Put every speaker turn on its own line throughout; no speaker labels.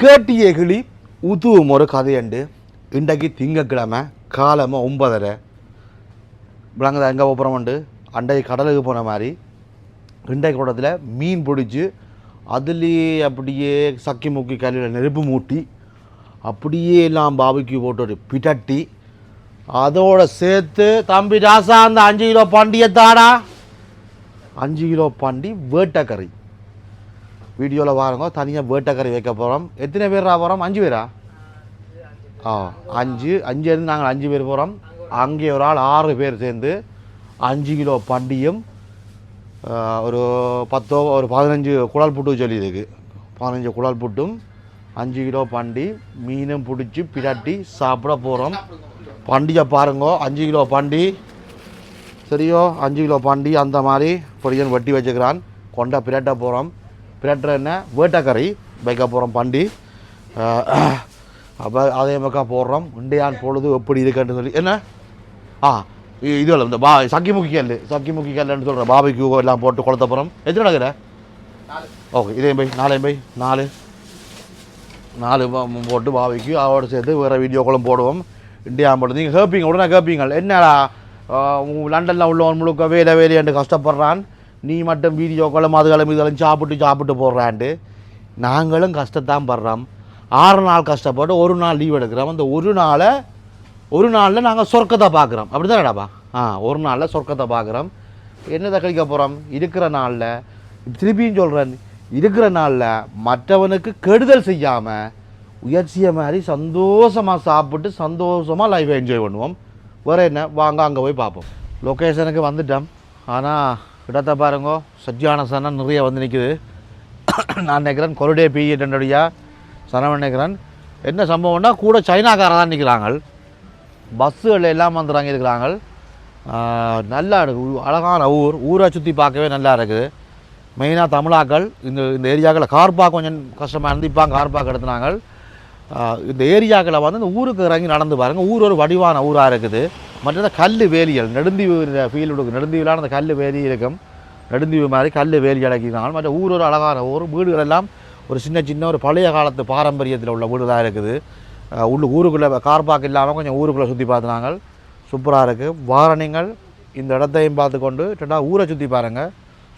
கேட்டிய கிளி உதுவும் ஒரு கதையண்டு இன்றைக்கு திங்கக்கிழமை காலமாக ஒன்பதரை. விளங்குதா எங்கே போகிறோம்ண்டு அண்டை? கடலுக்கு போன மாதிரி இன்றைக்கு கூடத்தில் மீன் பிடிச்சி அதுலேயே அப்படியே சக்கி முக்கி கல்லில் நெருப்பு மூட்டி அப்படியே எல்லாம் பாபிக்கு போட்டு ஒரு பிடட்டி. அதோட சேர்த்து தம்பி ராசா அந்த அஞ்சு கிலோ பண்டியை தாடா அஞ்சு கிலோ பண்டி வேட்டக்கறி. வீடியோவில் பாருங்க தனியாக வேட்டக்கறி வைக்க போகிறோம் எத்தனை பேரா போகிறோம் அஞ்சு பேரா? ஆ அஞ்சு. அஞ்சுலேருந்து நாங்கள் அஞ்சு பேர் போகிறோம் அங்கே ஒரு ஆள் ஆறு பேர் சேர்ந்து அஞ்சு கிலோ பண்டியும் ஒரு பத்தோ ஒரு பதினஞ்சு குழல் புட்டு சொல்லியிருக்கு. பதினஞ்சு குழல் புட்டும் அஞ்சு கிலோ பண்டி மீனும் பிடிச்சி பிரட்டி சாப்பிட போகிறோம் பண்டிகை பாருங்கோ. அஞ்சு கிலோ பண்டி. சரியோ? அஞ்சு கிலோ பண்டி அந்த மாதிரி பொடியன் வெட்டி வச்சுக்கிறான். கொண்ட பிராட்ட போகிறோம் பிரட்டுற என்ன? வேட்டக்கறி வைக்க போகிறோம் பண்டி. அப்போ அதே மக்கா போடுறோம். இண்டையான் பொழுது எப்படி இருக்குன்னு சொல்லி. என்ன? ஆ இது இல்லை இந்த பா சக்கி முக்கி கல் சக்கி முக்கி கல்லுன்னு சொல்கிறேன் பாபிக்கு எல்லாம் போட்டு குளத்தப்புறம் எத்தனை நடக்கிற ஓகே இதே பை நாலே பை நாலு. நாலு பா- போட்டு பாவிக்கு அவோட சேர்த்து வேறு வீடியோக்களும் போடுவோம். இண்டியா மட்டும் நீங்கள் கேட்பீங்க உடனே கேட்பீங்க என்னடா லண்டனில் உள்ளவன் முழுக்க வேலை வேலையாண்டு கஷ்டப்படுறான். நீ மட்டும் வீடியோக்களும் அதுகளும் இதுகளும் சாப்பிட்டு சாப்பிட்டு போடுறான்ட்டு நாங்களும் கஷ்டத்தான் படுறோம். ஆறு நாள் கஷ்டப்பட்டு ஒரு நாள் லீவ் எடுக்கிறோம். அந்த ஒரு நாளை ஒரு நாளில் நாங்கள் சொர்க்கத்தை பார்க்குறோம். அப்படி தானடாப்பா ஆ ஒரு நாளில் சொர்க்கத்தை பார்க்குறோம். என்னதை கழிக்க போகிறோம் இருக்கிற நாளில் திருப்பியும் சொல்கிறேன் இருக்கிற நாளில் மற்றவனுக்கு கெடுதல் செய்யாமல் உயர்ச்சியை மாதிரி சந்தோஷமாக சாப்பிட்டு சந்தோஷமாக லைஃப்பை என்ஜாய் பண்ணுவோம். வேறு என்ன? வாங்க அங்கே போய் பார்ப்போம். லொக்கேஷனுக்கு வந்துட்டோம். ஆனால் இடத்த பாருங்க சத்தியான சனம் நிறைய வந்து நிற்குது நான் நினைக்கிறேன் கொருடே பீரியட்னுடைய சனம் நினைக்கிறேன். என்ன சம்பவம்னா கூட சைனாக்காரன் தான் நிற்கிறாங்க பஸ்ஸுகள் எல்லாம் வந்துடுறாங்க இருக்கிறாங்க. நல்லா இருக்குது அழகான ஊர். ஊரை சுற்றி பார்க்கவே நல்லா இருக்குது. மெயினாக தமிழாக்கள் இந்த இந்த ஏரியாக்களில் கார் பார்க்க கொஞ்சம் கஷ்டமாக இருந்து இப்போ கார் பார்க்க எடுத்துனாங்க இந்த ஏரியாக்களை வந்து இந்த ஊருக்கு இறங்கி நடந்து பாருங்கள் ஊர் ஒரு வடிவான ஊராக இருக்குது. மற்றது கல் வேலியல் நெடுந்தீவு ஃபீல்டு நெடுந்தீவிலான அந்த கல் வேலி இருக்கும். நெடுந்தீவு மாதிரி கல் வேலி அடக்கினாங்க மற்ற ஊர் ஒரு அழகான ஊர் வீடுகள் எல்லாம் ஒரு சின்ன சின்ன ஒரு பழைய காலத்து பாரம்பரியத்தில் உள்ள வீடு தான் இருக்குது உள்ள ஊருக்குள்ளே கார் பார்க் இல்லாமல் கொஞ்சம் ஊருக்குள்ளே சுற்றி பார்த்துனாங்க. சூப்பராக இருக்குது வாரணிங்கள் இந்த இடத்தையும் பார்த்து கொண்டு ரெண்டா ஊரை சுற்றி பாருங்கள்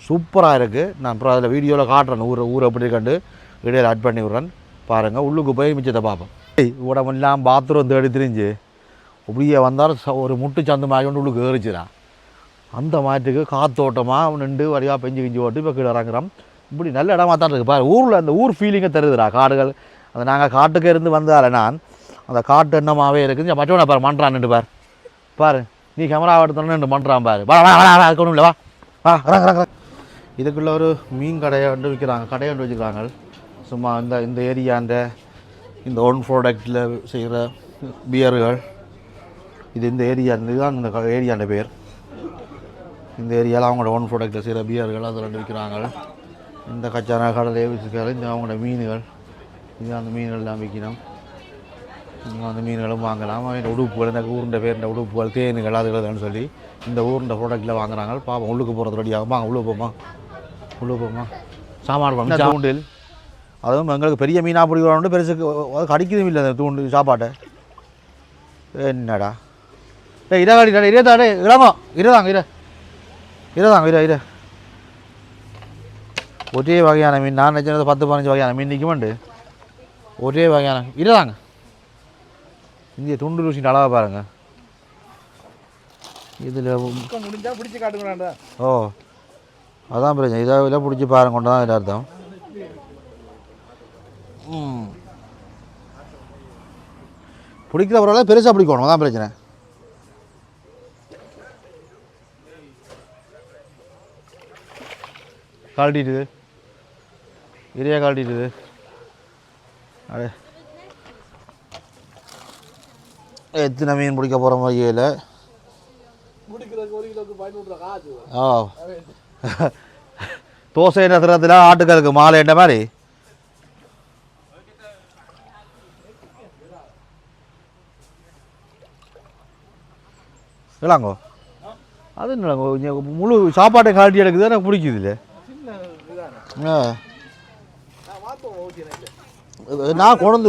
சூப்பராக இருக்குது நான் அப்புறம் அதில் வீடியோவில் காட்டுறேன் ஊரை ஊரை எப்படி கண்டு இடையில ஆட் பண்ணி விட்றேன். பாருங்கள் உள்ளுக்கு போய் மிச்சத்தை பார்ப்போம். ஏய், உடம்பெல்லாம் பாத்ரூம் தேடி திரிஞ்சு. இப்படியே வந்தாலும் ச- ஒரு முட்டு சந்து மாதிரி கொண்டு உள்ளுக்கு ஏறிச்சிடான் அந்த மாட்டுக்கு காத்தோட்டமாக நின்று வழியாக பெஞ்சு கிஞ்சி ஓட்டு இப்போ கீழே இறங்குறோம் இப்படி நல்ல இடமா தான் இருக்குது பாரு ஊரில் அந்த ஊர் ஃபீலிங்கை தருதுடா காடுகள். அந்த நாங்கள் காட்டுக்கு இருந்து வந்தால நான் அந்த காட்டு எண்ணமாகவே இருக்குது மற்றவனை பாரு மன்றான் நின்று பார். பாரு நீ கேமரா எடுத்தோன்னு நின்று மன்றான் பாரு. வா வா வா வா இல்லை வா. வா இறங்க இறங்க ஒரு மீன் கடையை வந்து விற்கிறாங்க கடையை வந்து வச்சுக்கிறாங்க. சும்மா இந்த இந்த ஏரியா அந்த இந்த ஒன் ப்ராடக்டில் செய்கிற பியர்கள் இது இந்த ஏரியா இதுதான் இந்த ஏரியாண்ட பேர். இந்த ஏரியாவில் அவங்களோட ஒன் ப்ராடக்டில் செய்கிற பியர்கள் அதில் விற்கிறாங்க இந்த கச்சான கடலை விசுக்கள் இந்த அவங்களோட மீன்கள். இது அந்த மீன்கள் எல்லாம் விற்கணும். இங்கே அந்த மீன்களும் வாங்கலாம். அவன் உடுப்புகள் இந்த ஊருண்ட பேர் இந்த உடுப்புகள் தேனுகள் அது இதுன்னு சொல்லி இந்த ஊருண்ட ப்ராடக்ட்டில் வாங்குறாங்க. பாப்போம் உள்ளுக்கு போகிறது ரெடியாகும் வாங்க உள்ள போமா? உள்ள போமா? சாமான் தூண்டில்? அதுவும் எங்களுக்கு பெரிய மீனாக பிடிக்கிறோம் பெருசு அது கடிக்கிறதும் இல்லை அந்த தூண்டு சாப்பாட்டை. என்னடா? காடி இதை தாடே இடாமா இருதாங்க இரு இருதாங்க இரு இரு. ஒரே வகையான மீன். நான் நினச்சது பத்து பதினஞ்சு வகையான மீன் நிற்குமாண்டு ஒரே வகையான இருதாங்க இந்திய துண்டு ருசி அளவாக பாருங்க. இதில் ஓ அதான் பிரச்சனை. இதை இதை பிடிச்சி பாருங்க கொண்டு தான் இதில் அர்த்தம் பிடிக்கிற பொருளை பெருசாக பிடிக்கணும். அதான் பிரச்சனை. கழட்டிட்டுது இறையா கழட்டிட்டுது அடே. எத்தனை மீன் பிடிக்க போகிற
காசு.
ஓ தோசை நசுரத்தில் ஆட்டுக்கருக்கு மாலை என்ன மாதிரி? இல்லாங்கோ அது என்னங்கோ முழு சாப்பாட்டை காட்டி எடுக்குது எனக்கு பிடிக்குது இல்லை. ஆ
நான் வாப்போம்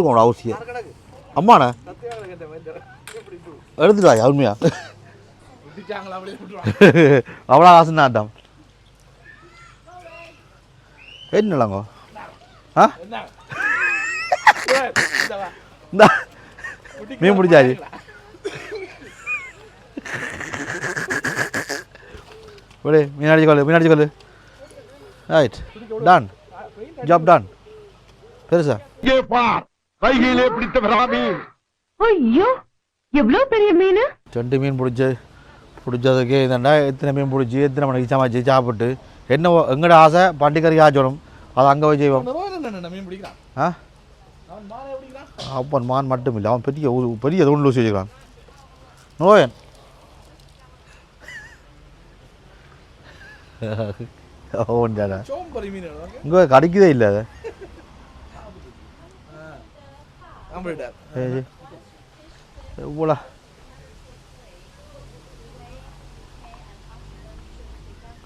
கொண்டு அவசியம். அம்மாண்ணே?
சத்தியாக கேட்டேன்
உண்மையா? அவ்வளோ ஆசை தான் என்னலங்கோ ஆ?
இந்த.
மீன் பிடிச்சாச்சு. விடு மீன் அடிச்சு கொள்ளு மீன் அடிச்சு கொள்ளு. ரைட் டன் ஜாப் டன் பெருசா.
இங்கே பார். கையிலே பிடித்த பிராமி
ஐயோ எவ்வளவு பெரிய மீன்?
ரெண்டு மீன் பிடிச்சி பிடிச்சதுக்கு இதண்டா எத்தனை மீன் பிடிச்சி எத்தனை மணிக்கு சமைச்சு சாப்பிட்டு என்ன எங்கட ஆசை? பண்டிகரைக்கு ஆச்சணும் அதை அங்கே போய் செய்வோம்.
அந்த ரோஹன் என்ன மீன் பிடிக்கிறான்?
ஆ?
அவன் மானை பிடிக்கிறான்?
அப்பன் மான் மட்டும் இல்லை அவன் பெரிய பெரிய தூண்டு ஊசி வச்சுக்கிறான் நோயன் ஓன்டா
சோம்பரி மீன் உனக்கு.
இங்கே கிடைக்கதே இல்லை அது. எவ்வளோ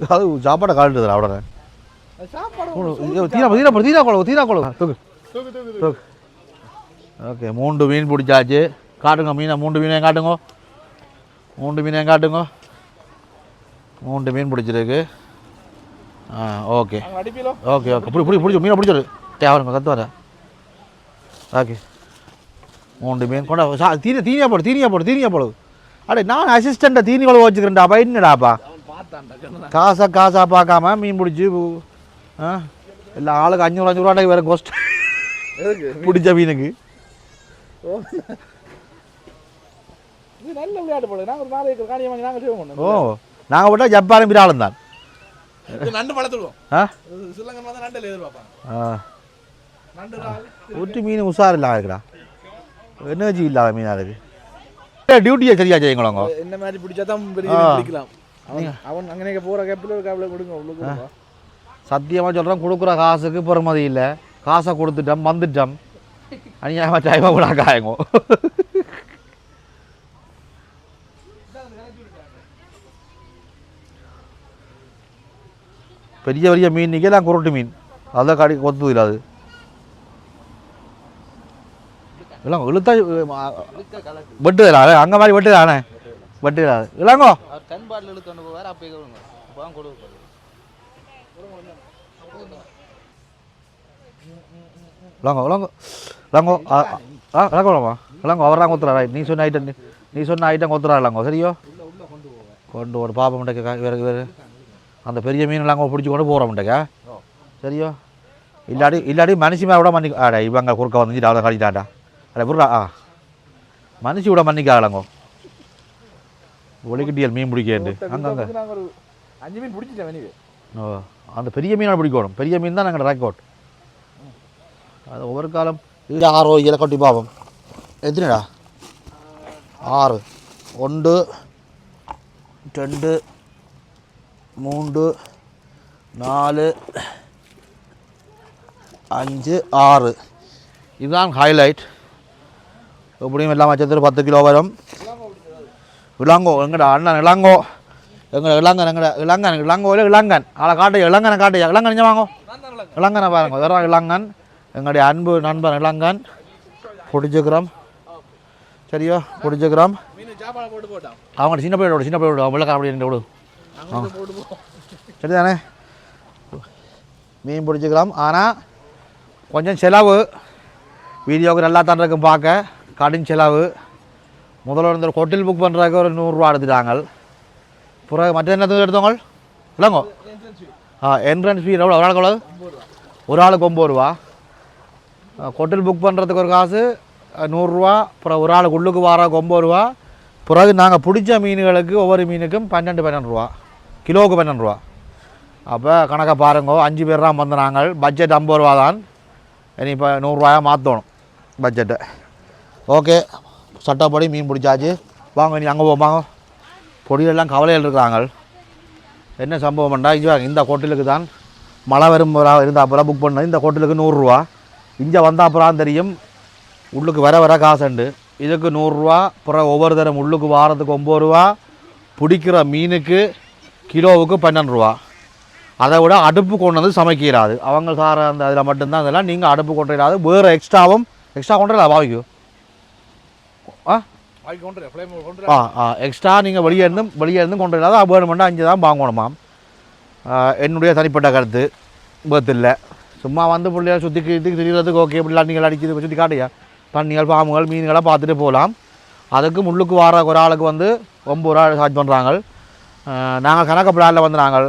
அது சாப்பாடை காட்டுது அவ்வளோ
அது சாப்பாடு ஒரு
தீரா தீரா போடு தீரா குழம்பு தீரா குழம்பு தூக்கு ஓகே மூன்று மீன் பிடிச்சாச்சு காட்டுங்க மீனை மூன்று மீனையும் காட்டுங்க மூன்று மீனையும் காட்டுங்க மூன்று மீன் பிடிச்சிருக்கு ஆ ஓகே. Okay okay. பிடி பிடி பிடிச்சி மீனை பிடிச்சிரு தேவருங்க கத்து வர. ஓகே. மூன்று மீன் கொண்டா சா தீனியா தீனியா போடு தீனியா போடு தீனியா போடு. அடே நான் அசிஸ்டண்ட்டை தீனி குழம்பு வச்சுக்கிறேன்டாப்பா என்னடாப்பா?
அவன் பார்த்தான்டா சொன்னான்.
காசா காசா பார்க்காம மீன் பிடிச்சி ஆ? இல்லை ஆளுக்கு அஞ்சூறு அஞ்சூறு ரூபாய்க்கு வேறு கோஸ்ட் பிடிச்ச மீனுக்கு.
நல்ல விளையாட்டு போல. நாங்க ஒரு நாலு ஏக்கர் காணியை வாங்கி நாங்க செய்வோம்
ஓ நாங்கள் விட்டால் ஜப்பான் பிராலும் தான்.
நண்டு பழத்துடுவோம் சிலங்கன் வந்து எதிர்பார்ப்பாங்க.
ஒட்டு மீன் உஷார் இல்லாம இருக்குடா. எனர்ஜி இல்லாத மீனாக இருக்கு டியூட்டியை சரியா செய்யுங்களோங்க
என்ன மாதிரி பிடிச்சா தான் பிடிக்கலாம். அவன் அவன் அங்கே போற கேப்பில் ஒரு கேப்பில் கொடுங்க கொடுங்க.
சத்தியமாக சொல்கிறேன் கொடுக்குற காசுக்கு பெருமதி இல்லை. காசை கொடுத்துட்டோம் வந்துட்டோம். அநியாயமாக டைமாக கூட காயங்க. பெரிய பெரிய மீன் நிற்கலாம் குருட்டு மீன். அதான் கடி கொத்துது இல்லை அது. இல்லை இழுத்தா வெட்டுதலா அங்கே மாதிரி வெட்டுதானே வெட்டுதா இல்லைங்கோ
அவர் கண் பாட்டில் இழுத்து கொண்டு போவார் அப்போ கொடுங்க அப்போ தான் கொடுக்க
விளாங்கோ விளாங்கோ விளாங்கோ ஆ விளாங்கோலாமா விளாங்கோ அவர் தான் கொத்துறா நீ சொன்ன ஐட்டம் நீ சொன்ன ஐட்டம் கொத்துறா விளாங்கோ சரியோ? கொண்டு ஒரு பாப்பா முட்டைக்கா வேறு வேறு அந்த பெரிய மீன் விளாங்கோ பிடிச்சி கொண்டு போகிற முட்டைக்கா சரியோ? இல்லாடி இல்லாடி மனுஷி மேலே விட மன்னி ஆடா இவங்க குறுக்க வந்து அவளை கழிட்டாடா அட புரியா ஆ. மனுஷி விட மன்னிக்கா விளாங்கோ ஒளிக்கிட்டியல் மீன் பிடிக்கேண்டு அங்கே அங்கே.
அஞ்சு மீன் பிடிச்சிட்டேன்
ஓ அந்த பெரிய மீனை பிடிக்கணும். பெரிய மீன் தான் நாங்கள் ரெக்கார்ட் அது ஒவ்வொரு காலம் இது ஆறோ இலை கொட்டி பாவம். எத்தனைடா? ஆறு. ஒன்று ரெண்டு மூன்று நாலு அஞ்சு ஆறு. இதுதான் ஹைலைட் எப்படியும் எல்லாம் வச்சது பத்து கிலோ வரும். இளங்கோ எங்கட? அண்ணன் இளங்கோ எங்கட? இளங்கன் எங்கட? இளங்கன் இளங்கோவில் இளங்கன் ஆளை காட்டு இளங்கனை காட்டு. இளங்கன் வாங்கோ இளங்கனை பாருங்க. இதெல்லாம் இளங்கன் எங்களுடைய அன்பு நண்பன் இளங்கன் பிடிச்சிக்கிறோம். சரியோ? பிடிச்சிக்கிறோம். அவங்க சின்ன பையோட சின்ன அவன் வெள்ளக்கார அப்படி விடு. சரிதானே? மீன் பிடிச்சிக்கலாம். ஆனால் கொஞ்சம் செலவு. வீடியோவுக்கு நல்லா தான் இருக்கும் பார்க்க. கடும் செலவு. முதல்ல இருந்த ஒரு ஹோட்டல் புக் பண்ணுறதுக்கு ஒரு நூறுரூவா எடுத்துட்டாங்க பிறகு மற்ற என்னது எடுத்தவங்க இல்லைங்கோ ஆ என்ட்ரன்ஸ் ஃபீ எவ்வளோ? ஒரு ஆளுக்கு எவ்வளோ ஒரு ஆளுக்கு ஒம்பது ரூபா. ஹோட்டல் புக் பண்ணுறதுக்கு ஒரு காசு நூறுரூவா அப்புறம் ஒரு ஆளுக்கு உள்ளுக்கு வாரக்கு ஒம்பது ரூபா. பிறகு நாங்கள் பிடிச்ச மீன்களுக்கு ஒவ்வொரு மீனுக்கும் பன்னெண்டு பன்னெண்டு ரூபா. கிலோவுக்கு பன்னெண்டு ரூபா. அப்போ கணக்கை பாருங்கோ அஞ்சு பேர் தான் வந்து நாங்கள் பட்ஜெட் ஐம்பது ரூபா தான். இனி இப்போ நூறுரூவாயா மாற்றணும் பட்ஜெட்டை ஓகே சட்டப்படி மீன் பிடிச்சாச்சு. வாங்க நீ அங்கே போவாங்க பொடியெல்லாம் கவலையில் இருக்கிறாங்க. என்ன சம்பவம் பண்ணா இது இந்த ஹோட்டலுக்கு தான் மழை வரும் இருந்தால் அப்புறம் புக் பண்ண. இந்த ஹோட்டலுக்கு நூறுரூவா இங்கே வந்தால் அப்புறம் தெரியும். உள்ளுக்கு வர வர காசுண்டு இதுக்கு நூறுரூவா அப்புறம் ஒவ்வொரு தரம் உள்ளுக்கு வாரத்துக்கு ஒம்பது ரூபா. பிடிக்கிற மீனுக்கு கிலோவுக்கு பன்னெண்டு ரூபா. அதை விட அடுப்பு கொண்டு வந்து சமைக்க இயலாது அவங்க சார அந்த அதில் மட்டும்தான் அதெல்லாம் நீங்கள் அடுப்பு கொண்டு வேறு எக்ஸ்ட்ராவும் எக்ஸ்ட்ரா கொண்டு பாவிக்கு ஆ? ஆ ஆ எக்ஸ்ட்ரா நீங்கள் வெளியே இருந்தும் வெளியே இருந்தும் கொண்டு இல்லாத வேணுமெண்டா அஞ்சு தான் வாங்கணுமாம் ஆ, என்னுடைய தனிப்பட்ட கருத்து. பத்தில் சும்மா வந்து பிள்ளைய சுற்றி கிட்டி திரிகிறதுக்கு ஓகே இப்படிலாம் நீங்கள் அடிக்குது சுற்றி காட்டியா தண்ணிகள் பாம்புகள் மீன்களை பார்த்துட்டு போகலாம். அதுக்கு முள்ளுக்கு வர ஒரு ஆளுக்கு வந்து ஒம்பது ரூபா சார்ஜ் பண்ணுறாங்க நாங்கள் கணக்கு பிளானில் வந்து நாங்கள்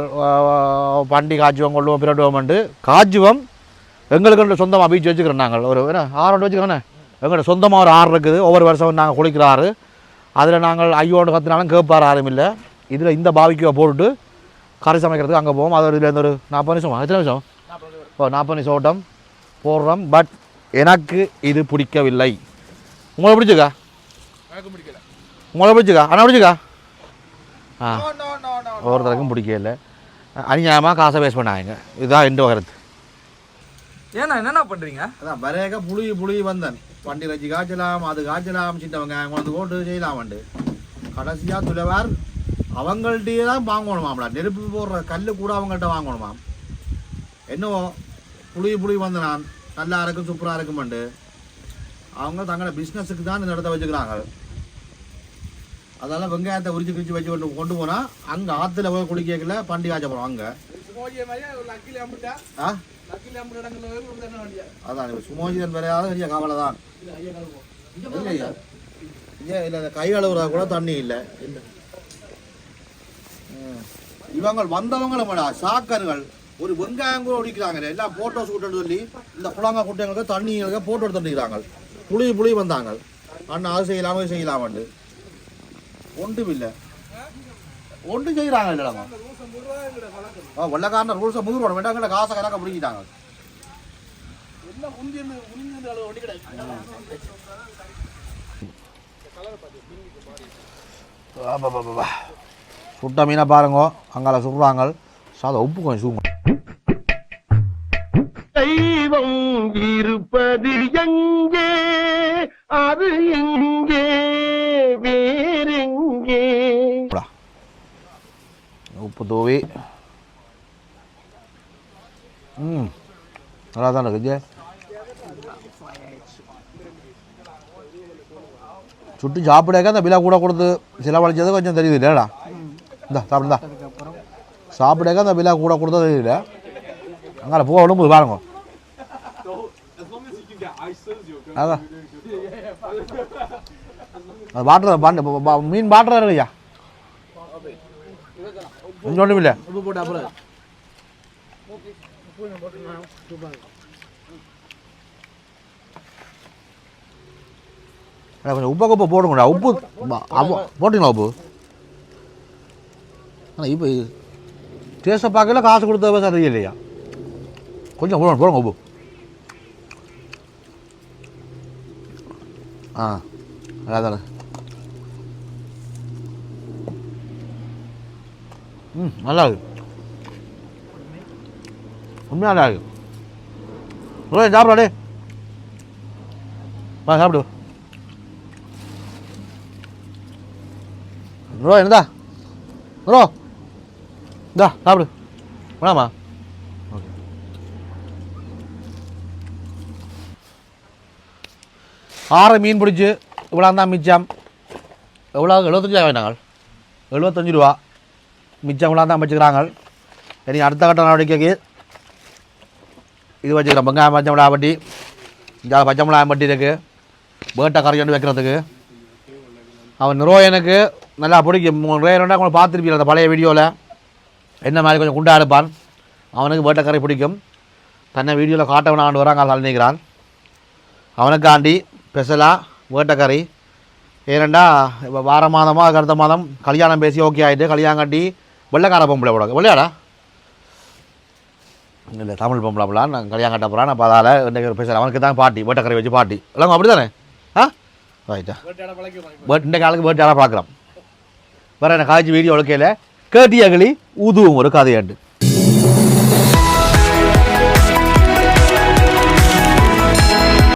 பண்டி காய்ச்சுவோம் கொள்ளுவோம் பிரட்டுவோம்ட்டு காய்ச்சுவோம் எங்களுக்கு சொந்தமாக பீச் வச்சுக்கிறோம் நாங்கள். ஒரு என்ன ஆறு வச்சுக்கிறோண்ணே எங்கள்கிட்ட சொந்தமாக ஒரு ஆறு இருக்குது. ஒவ்வொரு வருஷம் நாங்கள் குளிக்கிறாரு. அதில் நாங்கள் ஐயோண்டு கற்றுனாலும் கேட்பார் யாரும் இல்லை. இதில் இந்த பாவிக்குவை போட்டுட்டு கறி சமைக்கிறதுக்கு அங்கே போவோம். அது இதுலேருந்து ஒரு நாற்பது நிமிஷம் எத்தனை நிமிஷம்? ஓ நாற்பது நிமிஷம் ஓட்டம். போடுறோம். பட் எனக்கு இது பிடிக்கவில்லை. உங்களை பிடிச்சிக்கா உங்களை பிடிச்சிக்கா அண்ணா பிடிச்சிக்கா ஆ.
நோ நோ நோ நோ
ஒருத்தருக்கும் பிடிக்கல. அநியாயமாக காசை வேஸ்ட் பண்ணாங்க இதுதான் எண்டு கருத்து
ஏண்ணா என்னண்ணா பண்ணுறீங்க
அதான் வரையக புளி புளி வந்தன். பண்டி வச்சு காய்ச்சலாம் அது காய்ச்சலாம் சின்னவங்க கொண்டு போட்டு செய்யலாமண்டு கடைசியாக துளவார் அவங்கள்ட்டயே தான் வாங்கணுமாம்டா. நெருப்பு போடுற கல் கூட அவங்கள்ட்ட வாங்கணுமாம். என்னவோ புளி புளி வந்த நான் நல்லா இருக்கும் சூப்பராக இருக்குமெண்டு அவங்க தங்களோட பிஸ்னஸுக்கு தான் இந்த இடத்த வச்சுக்கிறாங்க. அதனால வெங்காயத்தை உரிச்சு கிரிச்சு வச்சு கொண்டு கொண்டு போனால் அங்கே ஆற்றுல போய் குளிக்கல பண்டி காய்ச்ச போகிறோம் அங்கே. ஆ? அதான் சுமோஜிதன் வேறையாவது பெரிய கவலை தான்
ஐயா
இல்லையா ஏன் இல்லை கை அழுவுறா கூட தண்ணி இல்லை. இவங்க வந்தவங்களும் சாக்கர்கள். ஒரு வெங்காயம் கூட ஒடிக்கிறாங்க எல்லாம் போட்டோ ஷூட்னு சொல்லி இந்த புலங்கா குட்டைங்களுக்கு தண்ணிங்களுக்கு போட்டோ எடுத்து வந்துக்கிறாங்க புளி புளி வந்தாங்க. அண்ணா அது செய்யலாம் இது செய்யலாமண்டு ஒன்றும் இல்லை ஒன்று செய்கிறாங்க இல்லைங்க ஆ வெள்ளக்காரன் ரூல்ஸை முதிர் போட வேண்டாம் காசை கணக்க பிடிக்கிட்டாங்க சுட்ட மீனை பாருங்க. அங்கால சுடுறாங்க சாதம் உப்பு கொஞ்சம் சூங்க
தெய்வம் இருப்பது எங்கே? அது எங்கே?
பொதுவே ம் நல்லா தான் இருக்குது சுட்டு சாப்பிடாக்க அந்த விலை கூட கொடுத்து செலவழிச்சது கொஞ்சம் தெரியுது இல்லைடா இந்தா சாப்பிடுதா சாப்பிடாக்க அந்த விலை கூட கொடுத்தா தெரியல அங்கே போக விடும்போது பாருங்க அதான் அது பாட்டுறது பாண்டு மீன் பாட்டுறாரு இல்லையா ஒன்றும் இல்லை
உப்பு போட்டு அப்புறம்.
கொஞ்சம் உப்பை குப்பை போடுங்கடா. உப்பு போட்டீங்களா உப்பு? ஆனால் இப்போ டேஸ்ட்டை பார்க்கல காசு கொடுத்த சரி இல்லையா கொஞ்சம் போடுங்க போடுங்க உப்பு. ஆ அதான். ம் நல்லா இருக்கு உண்மையாக நல்லா இருக்கு ரோஹித் சாப்பிடா டே வா சாப்பிடு. ப்ரோ என்னதா ப்ரோ. இந்தா சாப்பிடு. வேணாமா ஓகே. ஆறு மீன் பிடிச்சி இவ்வளோ தான் மிச்சம். எவ்வளோ எழுபத்தஞ்சா வேண்டாங்க எழுபத்தஞ்சு ரூபா. மிச்சம் தான் வச்சுக்கிறாங்க. இனி அடுத்த கட்ட நடவடிக்கைக்கு இது வச்சுக்கிறோம். வெங்காயம் பச்சை மிளகா பட்டி இங்கே பச்சை மிளகாய் பட்டி இருக்குது பேட்டை கறி கொண்டு வைக்கிறதுக்கு. அவன் நிரோயனுக்கு நல்லா பிடிக்கும். நிரோயனா கொஞ்சம் பார்த்துருப்பீங்க அந்த பழைய வீடியோவில் என்ன மாதிரி கொஞ்சம் குண்டா இருப்பான். அவனுக்கு வேட்டைக்கரை பிடிக்கும். தன்னை வீடியோவில் காட்டவன் ஆண்டு வராங்க அதை நினைக்கிறான். அவனுக்காண்டி ஸ்பெஷலாக வேட்டைக்கறி ஏனெண்டா இப்போ வார மாதமாக அடுத்த மாதம் கல்யாணம் பேசி ஓகே ஆகிட்டு கல்யாணம் கட்டி வெள்ளைக்கார பொம்பளை போட வெள்ளையாடா? இல்லை தமிழ் பொம்பளை போலாம் நான் கல்யாணம் கட்ட போகிறான் அப்போ அதால் இன்றைக்கு பேசுகிறேன் அவனுக்கு தான் பாட்டி வேட்டக்கரை வச்சு பாட்டி. எல்லாம் அப்படி தானே ஆ? ரைட்டா
வேட்டையாட
பட் இந்த காலத்துக்கு பேர்ட் யாராக வேறு என்ன காய்ச்சி வீடியோ உழைக்கையில் கேட்டியகளி ஊதுவும் ஒரு கதையாண்டு.